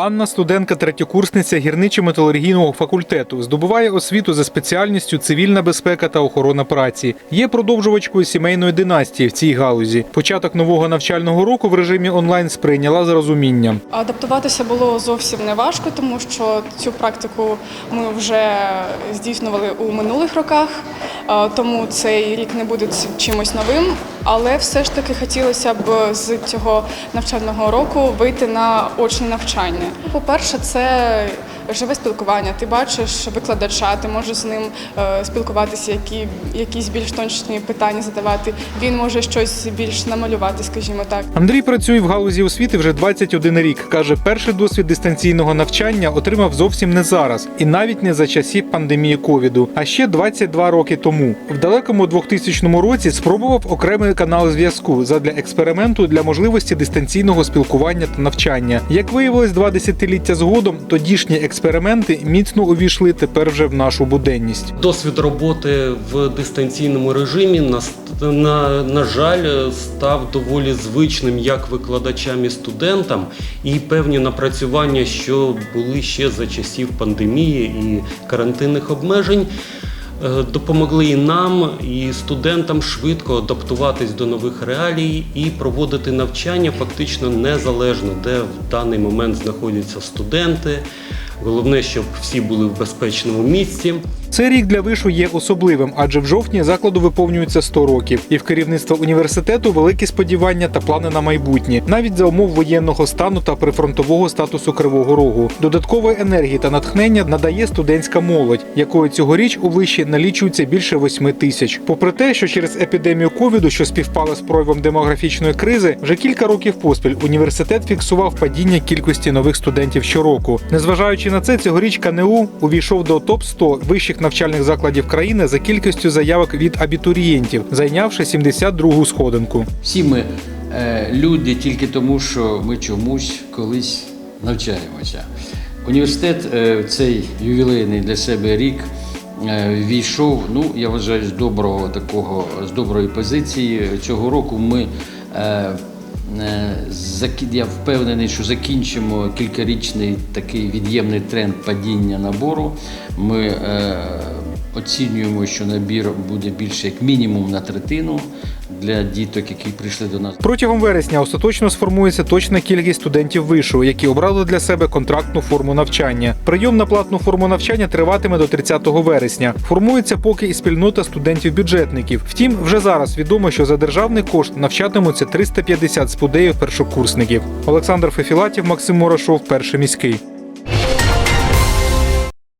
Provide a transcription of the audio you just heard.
Анна, студентка третьокурсниця гірничо-металургійного факультету, здобуває освіту за спеціальністю цивільна безпека та охорона праці. Є продовжувачкою сімейної династії в цій галузі. Початок нового навчального року в режимі онлайн сприйняла з розумінням. Адаптуватися було зовсім не важко, тому що цю практику ми вже здійснювали у минулих роках, тому цей рік не буде чимось новим. Але все ж таки хотілося б з цього навчального року вийти на очне навчання. По-перше, це живе спілкування. Ти бачиш викладача, ти можеш з ним е, спілкуватися, які якісь більш точні питання задавати. Він може щось більш намалювати, скажімо так. Андрій працює в галузі освіти вже 21 рік. каже, перший досвід дистанційного навчання отримав зовсім не зараз, і навіть не за часів пандемії ковіду, а ще 22 роки тому. В далекому 2000 році спробував окремий канал зв'язку задля експерименту для можливості дистанційного спілкування та навчання. Як виявилось, два десятиліття згодом тодішні експерименти міцно увійшли тепер вже в нашу буденність. Досвід роботи в дистанційному режимі на, на, на жаль став доволі звичним як викладачам і студентам, і певні напрацювання, що були ще за часів пандемії і карантинних обмежень. е, Допомогли і нам, і студентам швидко адаптуватись до нових реалій і проводити навчання фактично незалежно, де в даний момент знаходяться студенти. Головне, щоб всі були в безпечному місці. Цей рік для вишу є особливим, адже в жовтні закладу виповнюється 100 років, і в керівництва університету великі сподівання та плани на майбутнє, навіть за умов воєнного стану та прифронтового статусу Кривого Рогу. Додаткової енергії та натхнення надає студентська молодь, якої цьогоріч у виші налічується більше 8 тисяч. Попри те, що через епідемію ковіду, що співпала з проявом демографічної кризи, вже кілька років поспіль університет фіксував падіння кількості нових студентів щороку. Незважаючи на це, цьогоріч КНУ увійшов до топ 100 вищих навчальних закладів країни за кількістю заявок від абітурієнтів, зайнявши 72-гу сходинку. Всі ми е, люди тільки тому, що ми чомусь колись навчаємося. Університет е, в цей ювілейний для себе рік е, війшов, ну я вважаю, з доброго такого, з доброї позиції. Цього року ми. Е, Я впевнений, що закінчимо кількарічний такий від'ємний тренд падіння набору. Ми е, оцінюємо, що набір буде більше як мінімум на третину для діток, які прийшли до нас. Протягом вересня остаточно сформується точна кількість студентів вишу, які обрали для себе контрактну форму навчання. Прийом на платну форму навчання триватиме до 30 вересня. Формується поки і спільнота студентів-бюджетників. Втім, вже зараз відомо, що за державний кошт навчатимуться 350 спудеїв першокурсників. Олександр Фефілатів, Максим Морошов, перший міський.